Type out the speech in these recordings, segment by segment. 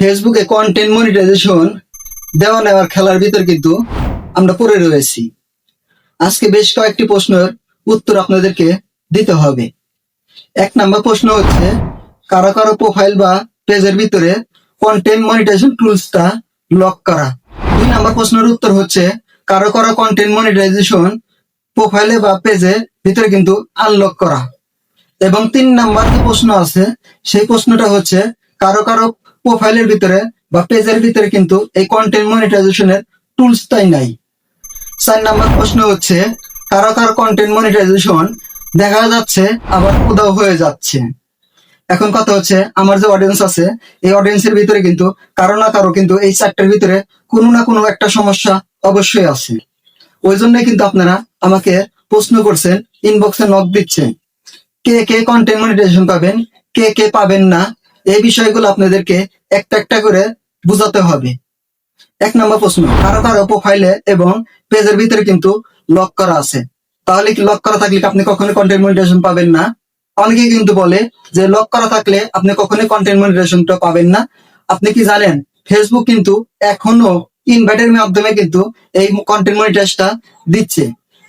ফেসবুকে content monetization দেওয়া নেওয়ার খেলার ভিতর কিন্তু আমরা পড়ে রয়েছি। আজকে বেশ কয়েকটি প্রশ্নের উত্তর আপনাদেরকে দিতে হবে। এক নাম্বার প্রশ্ন হচ্ছে, কারও কারও প্রোফাইল বা পেজের ভিতরে কন্টেন্ট মনিটাইজেশন টুলসটা লক করা। দুই নাম্বার প্রশ্নের উত্তর হচ্ছে, কারও কারও কন্টেন্ট মনিটাইজেশন প্রোফাইলে বা পেজের ভিতরে কিন্তু আনলক করা। এবং তিন নাম্বার যে প্রশ্ন আছে, সেই প্রশ্নটা হচ্ছে, কারও কারও প্রোফাইলের ভিতরে বা পেজের ভিতরে কিন্তু এই কন্টেন্ট মনিটাইজেশনের টুলসটাই নাই। চার নাম্বার প্রশ্ন হচ্ছে, কারও কারও কন্টেন্ট মনিটাইজেশন দেখা যাচ্ছে, আবার উদাও হয়ে যাচ্ছে। এখন কথা হচ্ছে, আমার যে অডিয়েন্স আছে, এই অডিয়েন্সের ভিতরে কিন্তু কারও না কারও কিন্তু এই চারটার ভিতরে কোনো না কোনো একটা সমস্যা অবশ্যই আছে। ওই জন্যই কিন্তু আপনারা আমাকে প্রশ্ন করছেন ইনবক্সে নক দিচ্ছেন। কে কে কন্টেন্ট মনিটাইজেশন পাবেন, কে কে পাবেন না এই বিষয়গুলো আপনাদেরকে একটা একটা করে বুঝাতে হবে। এক নম্বর প্রশ্ন, কারও কারও প্রোফাইলে এবং পেজের ভিতরে কিন্তু লক করা আছে। তাহলে কি লক করা থাকলে আপনি কখনোই কন্টেন্ট মনিটাইজেশন পাবেন না? অনেকে কিন্তু বলে যে লক করা থাকলে আপনি কখনোই কন্টেন্ট মনিটাইজেশনটা পাবেন না। আপনি কি জানেন? ফেসবুক কিন্তু এখনও ইনভাইটের মাধ্যমে কিন্তু এই কন্টেন্ট মনিটাইজটা দিচ্ছে।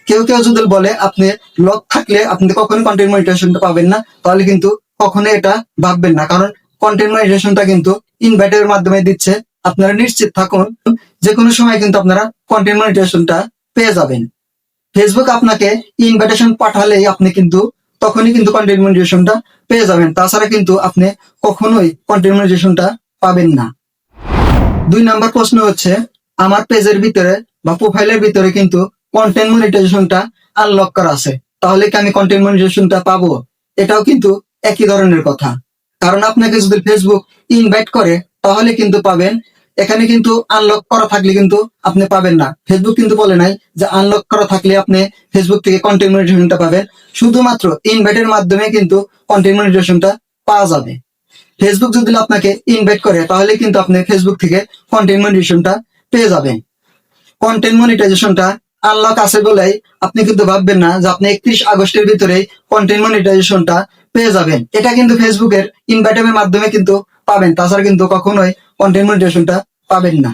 কেউ কেউ যদি বলে আপনি লক থাকলে আপনি কখনো কন্টেন্ট মনিটাইজেশনটা পাবেন না, তাহলে কিন্তু কখনোই এটা ভাববেন না। কারণ কন্টেন্ট কিন্তু ইনভাইটের মাধ্যমে দিচ্ছে। আপনারা নিশ্চিত থাকুন যে কোনো সময় কিন্তু আপনারা কন্টেন্ট মনিটাইজেশনটা পেয়ে যাবেন। ফেসবুক আপনাকে ইনভাইটেশন পাঠালেই আপনি কিন্তু তখনই কিন্তু কন্টেন্ট পেয়ে যাবেন। তাছাড়া কিন্তু আপনি কখনোই কন্টেন্ট পাবেন না। দুই নাম্বার প্রশ্ন হচ্ছে, আমার পেজের ভিতরে বা প্রোফাইলের ভিতরে কিন্তু কন্টেন্ট মনিটাইজেশনটা আনলক করা আছে। তাহলে কি আমি কন্টেন্ট মনিটাইজেশনটা পাবো? এটাও কিন্তু একই ধরনের কথা। কারণ আপনাকে যদি ফেসবুক ইনভাইট করে, তাহলে কিন্তু পাবেন। এখানে কিন্তু আনলক করা থাকলে কিন্তু আপনি পাবেন না। ফেসবুক কিন্তু বলে নাই যে আনলক করা থাকলে আপনি ফেসবুক থেকে কন্টেন্ট মনিটাইজেশনটা পাবেন। শুধুমাত্র ইনভাইটের মাধ্যমে কিন্তু কন্টেন্ট মনিটাইজেশনটা পাওয়া যাবে। ফেসবুক যদি আপনাকে ইনভাইট করে, তাহলে কিন্তু আপনি ফেসবুক থেকে কন্টেন্ট পেয়ে যাবেন। কন্টেন্ট মনিটাইজেশনটা আনলক আছে বলেই আপনি কিন্তু ভাববেন না যে আপনি একত্রিশ আগস্টের ভিতরে কন্টেন্ট মনিটাইজেশনটা পেয়ে যাবেন। এটা কিন্তু ফেসবুকের ইনভাইটের মাধ্যমে কিন্তু পাবেন। তাছাড়া কিন্তু কখনোই কন্টেন্ট মনিটাইজেশনটা পাবেন না।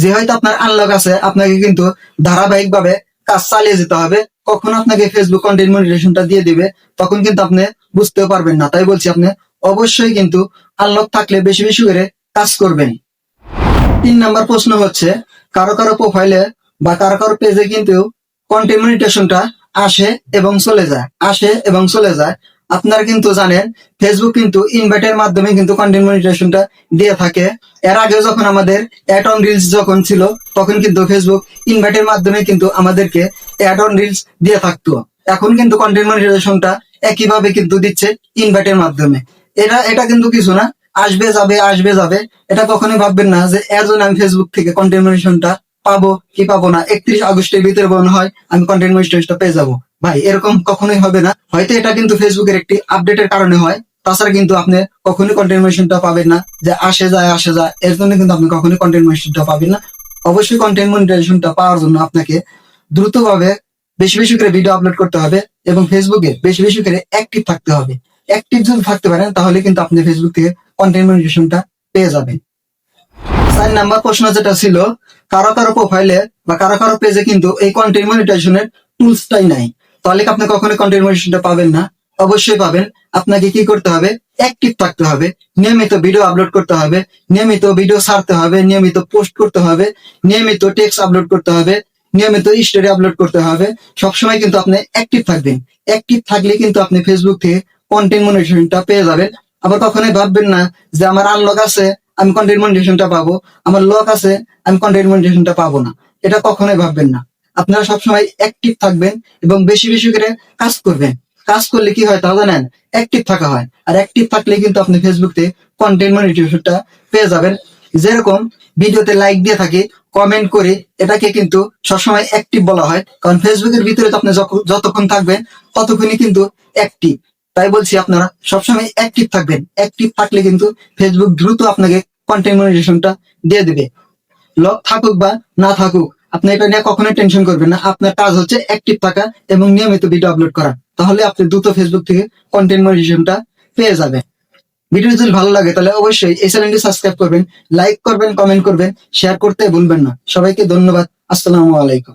যে হয়তো আপনার আনলক আছে, আপনাকে কিন্তু ধারাবাহিক ভাবে কাজ চালিয়ে যেতে হবে। কখন আপনাকে ফেসবুক কন্টেন্ট মনিটাইজেশনটা দিয়ে দিবে, তখন কিন্তু আপনি বুঝতেও পারবেন না। তাই বলছি আপনি, অবশ্যই কিন্তু আনলক থাকলে বেশি বেশি করে কাজ করবেন। তিন নাম্বার প্রশ্ন হচ্ছে, কারও কারও প্রোফাইলে বা কারও কারও পেজে কিন্তু কন্টেন্ট মনিটেশনটা আসে এবং চলে যায়, আসে এবং চলে যায়। আপনারা কিন্তু জানেন ফেসবুক কিন্তু ইনভাইটের মাধ্যমে কিন্তু কন্টেন্ট মনিটেশনটা দিয়ে থাকে। এর আগে যখন আমাদের অ্যাড অন রিলস যখন ছিল, তখন কিন্তু ফেসবুক ইনভাইটের মাধ্যমে কিন্তু আমাদেরকে অ্যাড অন রিলস দিয়ে থাকতো। এখন কিন্তু কন্টেন্ট মনিটাইজেশনটা একইভাবে কিন্তু দিচ্ছে ইনভাইটের মাধ্যমে। এটা এটা কিন্তু কিছু না, আসবে, যাবে আসবে, যাবে। এটা কখনোই ভাববেন না যে এর জন্য আমি ফেসবুক থেকে কন্টেন্ট মনিটাইজেশনটা পাবো কি পাবো না। একত্রিশ আগস্টের ভিতরে মনে হয়, আমি কন্টেন্ট মনিটাইজেশনটা পেয়ে যাব। ভাই, এরকম কখনোই হবে না। হয়তো এটা কিন্তু ফেসবুকের একটি আপডেটের কারণে হয়। তাছাড়া কিন্তু আপনি কখনোই কন্টেন্ট মনিটাইজেশনটা পাবেন না। যে আসে যায় আসে যায়, এর জন্য কিন্তু আপনি কখনোই কন্টেন্ট মনিটাইজেশনটা পাবেন না। অবশ্যই কন্টেন্ট মনিটাইজেশনটা পাওয়ার জন্য আপনাকে দ্রুতভাবে বেশি বেশি করে ভিডিও আপলোড করতে হবে এবং ফেসবুকে বেশি বেশি করে অ্যাক্টিভ থাকতে হবে। অ্যাক্টিভ যদি থাকতে পারেন, তাহলে কিন্তু আপনি ফেসবুক থেকে কন্টেন্ট মনিটাইজেশনটা পেয়ে যাবেন। চার নাম্বার প্রশ্ন যেটা ছিল, কারও কারও প্রোফাইলে বা কারও কারও পেজে কিন্তু এই কন্টেন্ট মনিটাইজেশনের টুলসটাই নাই। তাহলে আপনি কখনোই কন্টেন্ট পাবেন না? অবশ্যই পাবেন। আপনাকে কি করতে হবে? অ্যাক্টিভ থাকতে হবে। নিয়মিত ভিডিও আপলোড করতে হবে। নিয়মিত ভিডিও ছাড়তে হবে। নিয়মিত পোস্ট করতে হবে। নিয়মিত টেক্সট আপলোড করতে হবে। নিয়মিত স্টোরি আপলোড করতে হবে। সবসময় কিন্তু আপনি অ্যাক্টিভ থাকবেন। অ্যাক্টিভ থাকলে কিন্তু আপনি ফেসবুক থেকে কন্টেন্ট মনিটাইজেশনটা পেয়ে যাবেন। আবার কখনোই ভাববেন না যে আমার আনলক আছে, আমি কন্টেন্ট মনিটাইজেশনটা পাবো। আমার লক আছে, আমি কন্টেন্ট মনিটাইজেশনটা পাবো না। এটা কখনোই ভাববেন না। আপনারা সবসময় অ্যাক্টিভ থাকবেন এবং বেশি বেশি করে কাজ করবেন। কাজ করলে কি হয় তা জানেন? অ্যাক্টিভ থাকা হয়। আর অ্যাক্টিভ থাকলে কিন্তু আপনি ফেসবুক থেকে কন্টেন্ট মনিটাইজেশনটা পেয়ে যাবেন। যেরকম ভিডিওতে লাইক দিয়ে থাকে কমেন্ট করে, এটাকে কিন্তু সবসময় অ্যাক্টিভ বলা হয়। কারণ ফেসবুকের ভিতরে তো আপনি যতক্ষণ থাকবেন, ততক্ষণই কিন্তু অ্যাক্টিভ তাই বলছি আপনারা সবসময় অ্যাক্টিভ থাকবেন। অ্যাক্টিভ থাকলে কিন্তু ফেসবুক দ্রুত আপনাকে কন্টেন্ট মনিটাইজেশনটা দিয়ে দেবে। লক থাকুক বা না থাকুক আপনি এটা নিয়ে কখনোই টেনশন করবেন না। আপনার কাজ হচ্ছে অ্যাক্টিভ থাকা এবং নিয়মিত ভিডিও আপলোড করা। তাহলে আপনি দ্রুত ফেসবুক থেকে কন্টেন্ট মনিটাইজেশনটা পেয়ে যাবেন। ভিডিও যদি ভালো লাগে, তাহলে অবশ্যই এই চ্যানেলটি সাবস্ক্রাইব করবেন লাইক করবেন কমেন্ট করবেন শেয়ার করতে ভুলবেন না। সবাইকে ধন্যবাদ। আসসালামু আলাইকুম।